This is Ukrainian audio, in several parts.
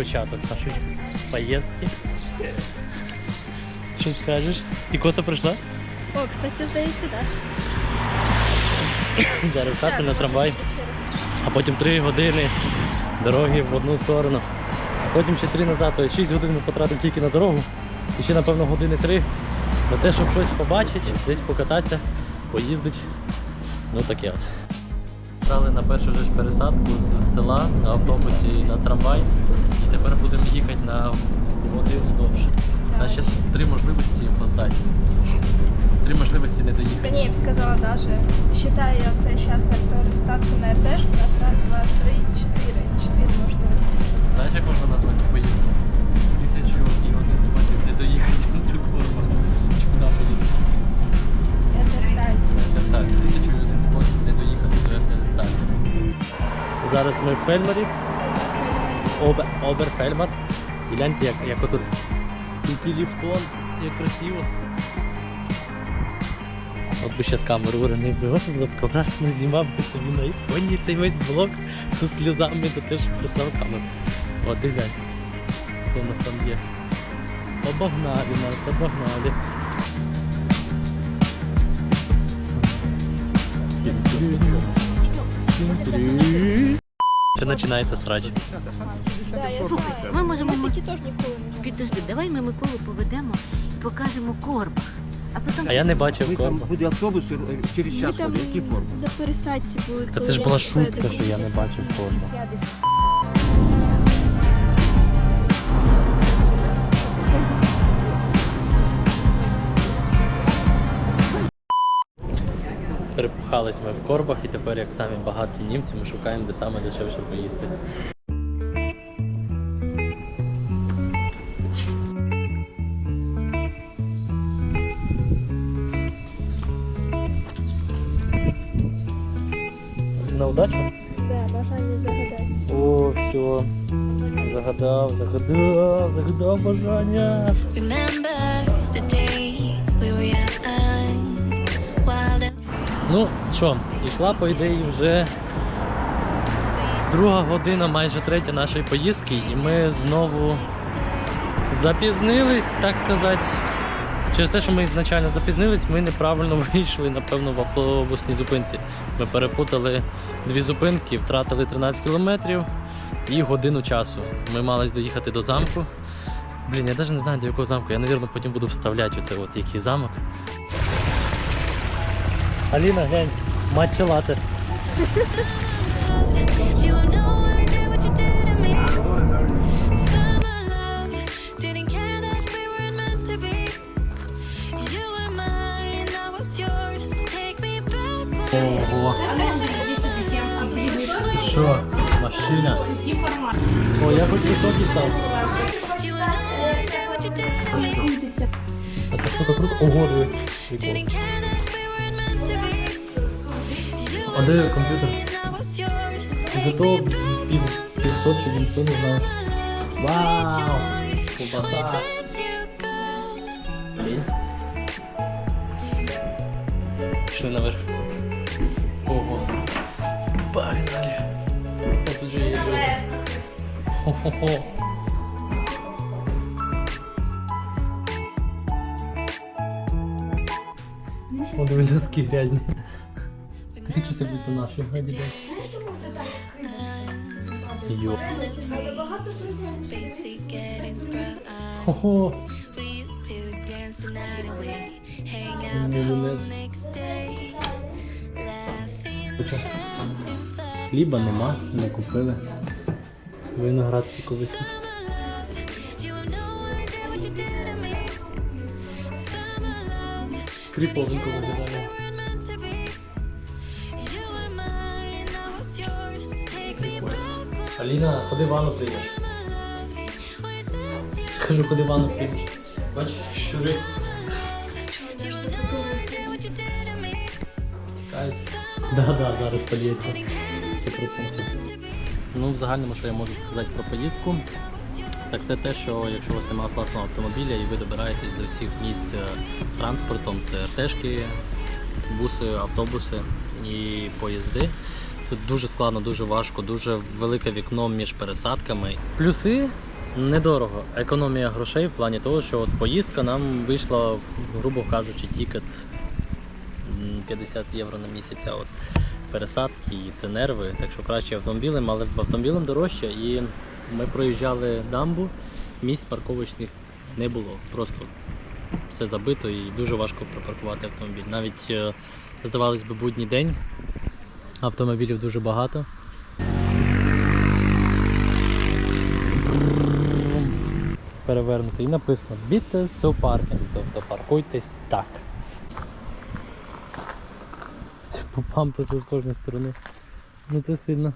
початок нашої поїздки. Що скажеш? І кота прийшла? О, кстати, здається, так. Зараз касу на трамвай, а потім 3 години дороги в одну сторону. А потім ще 3 назад, то 6 годин ми потратимо тільки на дорогу. І ще, напевно, години 3 на те, щоб щось побачити, десь покататися, поїздити. Ну таке от. Стали на першу ж пересадку з села на автобусі на трамвай. Тепер будемо їхати на годину довше. У нас ще три можливості опоздати. Три можливості не доїхати. Да ні, я б сказала даже. Считаю я це зараз як перестатку на РТ, що у нас раз, два, три, чотири. Чотири можливості. Знаєш, як можна назвати цю поїздку? Тисячу і один спосіб не доїхати до Корма. Чи куди поїдемо? Ентерталь. Так, тисячу і один спосіб не доїхати до Ентерталь. Зараз ми в Фельмері. Обе, Оберфельмар. І гляньте, як, як отут тільки ліфтон, як красиво. От би ще з камеру уронив би, от було б класно знімав би собі на айфоні цей весь блог зі сльозами за те, що прислав камеру. От і глянь. Хто у нас там є? Обогнали нас, обогнали. Це починається срач. Да, я знаю. ми можемо Ми такі теж ніколи не. Підожди, давай ми Миколу поведемо і покажемо корбах. А потім А я не бачив Ми там корма. буде автобус е, через Ми час там ходить. Який корм? на пересадці були. Та коли це ж була шутка, що я не бачив корма. Перепухались ми в корбах і тепер, як самі багаті німці, ми шукаємо, де саме дешевше поїсти. На удачу? Да, бажання загадати. О, все. Загадав, загадав, загадав бажання. Ну що, йшла по ідеї вже друга година, майже третя нашої поїздки, і ми знову запізнились, так сказати. Через те, що ми ізначально запізнились, ми неправильно вийшли, напевно, в автобусній зупинці. Ми перепутали дві зупинки, втратили 13 кілометрів і годину часу. Ми мали доїхати до замку. Блін, я навіть не знаю до якого замку. Я, мабуть, потім буду вставляти оце от який замок. Аліна, глянь, матчі лати. Ого. Що? Машина. О, я хоч високий став. Це що-то круто. Ого, диви. А were де комп'ютер? mine, I was yours. Take Зато me back під 500 чи 900, не знаю. Вау! Where Ковбаса. did you go? Блін. Пішли наверх. Ого. Погнали. О, тут же є люди. Хо-хо-хо. О, диви, носки грязні. Що собі до нашої гаді десь? Йо. Хо-хо. Хліба нема, не купили. Виноград тільки висить. You know when Аліна, куди ванну прийдеш? Кажу, куди ванну прийдеш? Бачиш, щури. Да-да, зараз польється. 100%. Ну, в загальному, що я можу сказати про поїздку, так це те, що якщо у вас немає власного автомобіля і ви добираєтесь до всіх місць е, транспортом, це РТшки, буси, автобуси і поїзди. Це дуже складно, дуже важко, дуже велике вікно між пересадками. Плюси недорого. Економія грошей в плані того, що от поїздка нам вийшла, грубо кажучи, тікет 50 євро на місяць. А от пересадки і це нерви, так що краще автомобілем, але в автомобілем дорожче. І ми проїжджали дамбу, місць парковочних не було. Просто все забито і дуже важко припаркувати автомобіль. Навіть е, здавалось би будній день, автомобілів дуже багато. Перевернути і написано so parking, тобто паркуйтесь так. Це по пампасу з кожної сторони. Ну це сильно.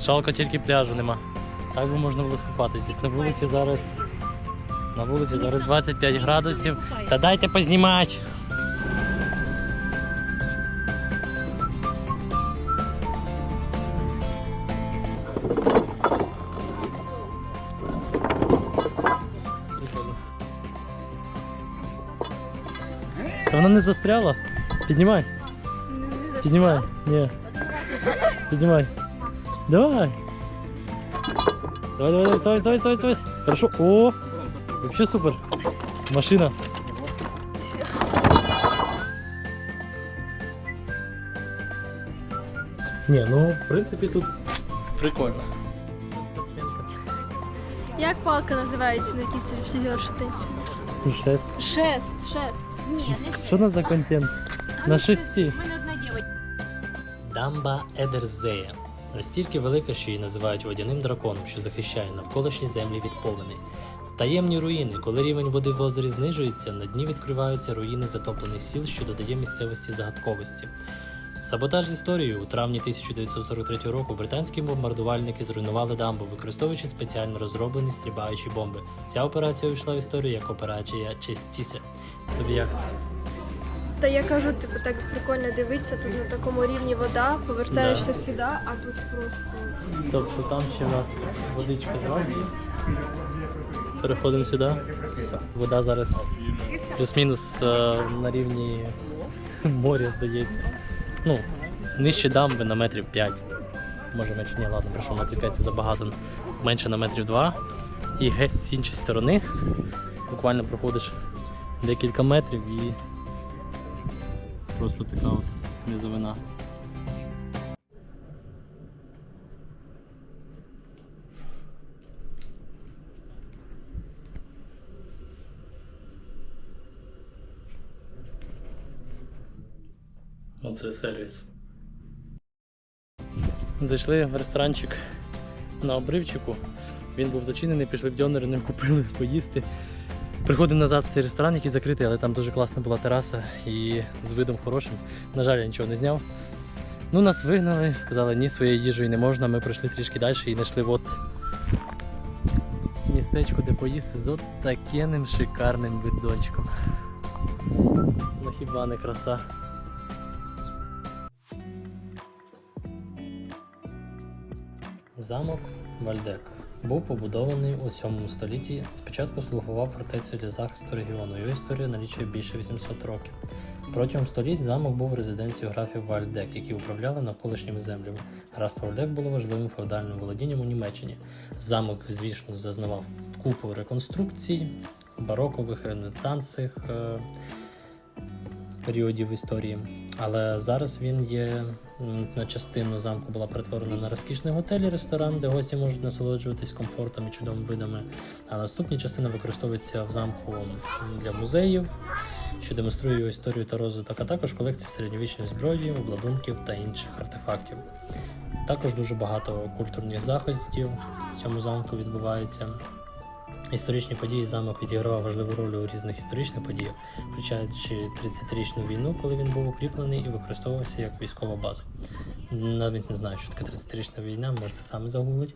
Жалко, тільки пляжу нема. Так би можна було скупатись. Десь на вулиці зараз. На вулиці зараз 25 градусів. Та дайте познімати. Прикольно. Та вона не застряла? Піднімай. Не Піднімай. Ні. Піднімай. Давай. Давай, давай, давай, давай, давай, давай, давай. Хорошо. О! Вообще супер. Машина. Не, ну, в принципі, тут прикольно. Як палка називається на якій стрільці шутить? Шесть. Шест, шест. Ні, не Що у нас за контент? На шесті. У мене одна дівчинка. Дамба Едерзея настільки велика, що її називають водяним драконом, що захищає навколишні землі від повені. Таємні руїни, коли рівень води в озері знижується, на дні відкриваються руїни затоплених сіл, що додає місцевості загадковості. Саботаж з історією у травні 1943 року британські бомбардувальники зруйнували дамбу, використовуючи спеціально розроблені стрибаючі бомби. Ця операція увійшла в історію як операція Честісе. Тобі як? Та я кажу, типу, так прикольно дивитися, тут на такому рівні вода, повертаєшся сюди, а тут просто. Тобто там ще в нас водичка зразу. є. Переходимо сюди. Все. Вода зараз плюс-мінус е, на рівні моря, здається. Ну, нижче дамби на метрів 5. Може менше, ні, ладно, прошу, метрів 5 це забагато. Менше на метрів 2. І геть з іншої сторони буквально проходиш декілька метрів і просто така от низовина. Оце сервіс. Зайшли в ресторанчик на обривчику. Він був зачинений, пішли в дьонери, не купили поїсти. Приходимо назад в цей ресторан, який закритий, але там дуже класна була тераса і з видом хорошим. На жаль, я нічого не зняв. Ну, нас вигнали, сказали, ні, своєю їжею не можна. Ми пройшли трішки далі і знайшли от містечко, де поїсти з от таким шикарним видончиком. Ну хіба не краса. Замок Вальдек був побудований у 7 столітті. Спочатку слугував фортецею для захисту регіону. Його історія налічує більше 800 років. Протягом століть замок був резиденцією графів Вальдек, які управляли навколишніми землями. Графство Вальдек було важливим феодальним володінням у Німеччині. Замок, звісно, зазнавав купу реконструкцій, барокових, ренесансних е, періодів історії. Але зараз він є на частину замку була перетворена на розкішний готель і ресторан, де гості можуть насолоджуватись комфортом і чудовими видами. А наступна частина використовується в замку для музеїв, що демонструє його історію та розвиток, а також колекції середньовічної зброї, обладунків та інших артефактів. Також дуже багато культурних заходів в цьому замку відбувається. Історичні події замок відігравав важливу роль у різних історичних подіях, включаючи 30-річну війну, коли він був укріплений і використовувався як військова база. Навіть не знаю, що таке 30-річна війна, можете самі загуглити.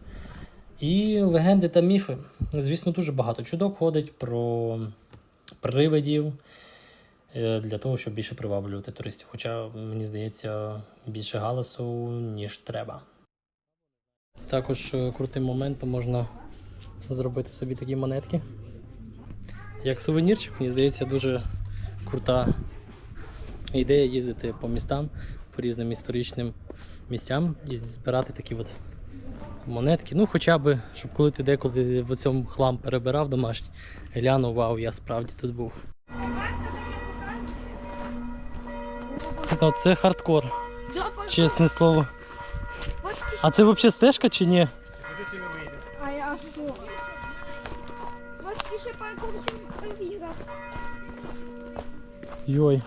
І легенди та міфи. Звісно, дуже багато чудок ходить про привидів е, для того, щоб більше приваблювати туристів. Хоча, мені здається, більше галасу, ніж треба. Також е, крутим моментом можна зробити собі такі монетки. Як сувенірчик, мені здається, дуже крута ідея їздити по містам, по різним історичним місцям і збирати такі от монетки. Ну, хоча б, щоб коли ти деколи в цьому хлам перебирав домашній, глянув, вау, я справді тут був. Оце хардкор, чесне слово. А це взагалі стежка чи ні? Йой,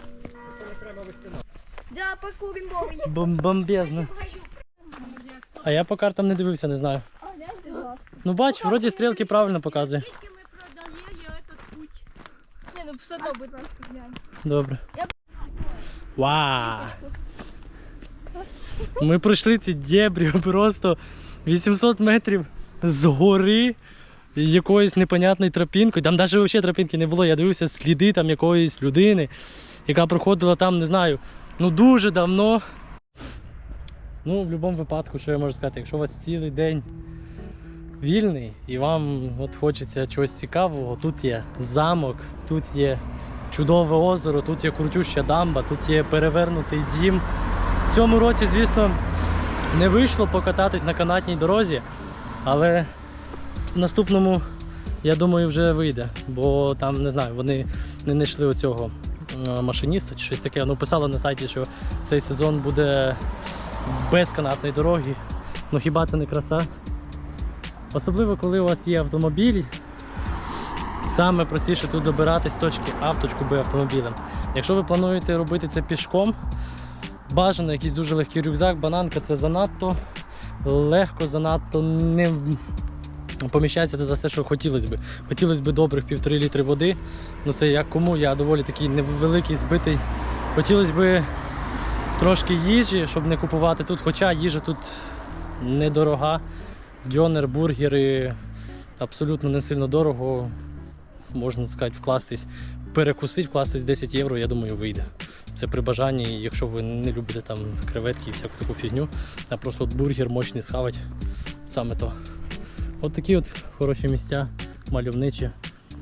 Да, паркур імбовий. бомбезно. А я по картам не дивився, не знаю. Ну бач, вроді стрілки правильно показує. Ні, ну все одно, будь ласка, глянь. Добре. Вау! Ми пройшли ці дебрі просто 800 метрів з гори якоюсь непонятною тропінкою. Там навіть взагалі тропінки не було. Я дивився сліди там якоїсь людини, яка проходила там, не знаю, ну дуже давно. Ну, в будь-якому випадку, що я можу сказати, якщо у вас цілий день вільний і вам от хочеться чогось цікавого, тут є замок, тут є чудове озеро, тут є крутюща дамба, тут є перевернутий дім. В цьому році, звісно, не вийшло покататись на канатній дорозі, але наступному, я думаю, вже вийде. Бо там, не знаю, вони не знайшли оцього е, машиніста чи щось таке. Ну, писали на сайті, що цей сезон буде без канатної дороги. Ну хіба це не краса? Особливо, коли у вас є автомобіль, Саме простіше тут добиратись з точки А в точку Б автомобілем. Якщо ви плануєте робити це пішком, бажано якийсь дуже легкий рюкзак, бананка це занадто легко, занадто не поміщається туди все, що хотілося б. Хотілося б добрих півтори літри води. Ну це як кому, я доволі такий невеликий, збитий. Хотілося б трошки їжі, щоб не купувати тут, хоча їжа тут недорога. Дьонер, бургери абсолютно не сильно дорого можна сказати, вкластись, перекусити, вкластись 10 євро, я думаю, вийде. Це при бажанні, якщо ви не любите там креветки і всяку таку фігню, а просто от бургер мощний схавать, саме то. От такі от хороші місця, мальовничі.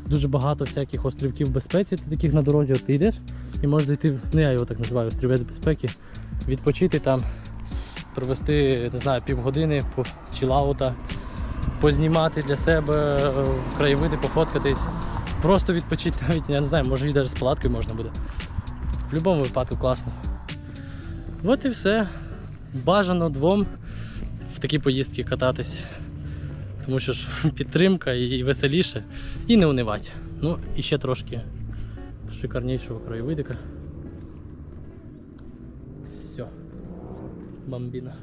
Дуже багато всяких острівків безпеці, таких на дорозі. От ти йдеш і можеш зайти, ну я його так називаю, острівець безпеки, відпочити там, провести, не знаю, півгодини по чилаута, познімати для себе е, краєвиди, пофоткатись. Просто відпочити навіть, я не знаю, може і навіть з палаткою можна буде. В будь-якому випадку класно. От і все. Бажано двом в такі поїздки кататись. Тому що ж підтримка і веселіше, і не унивати. Ну, і ще трошки шикарнішого краєвидика. Все. Бомбіна.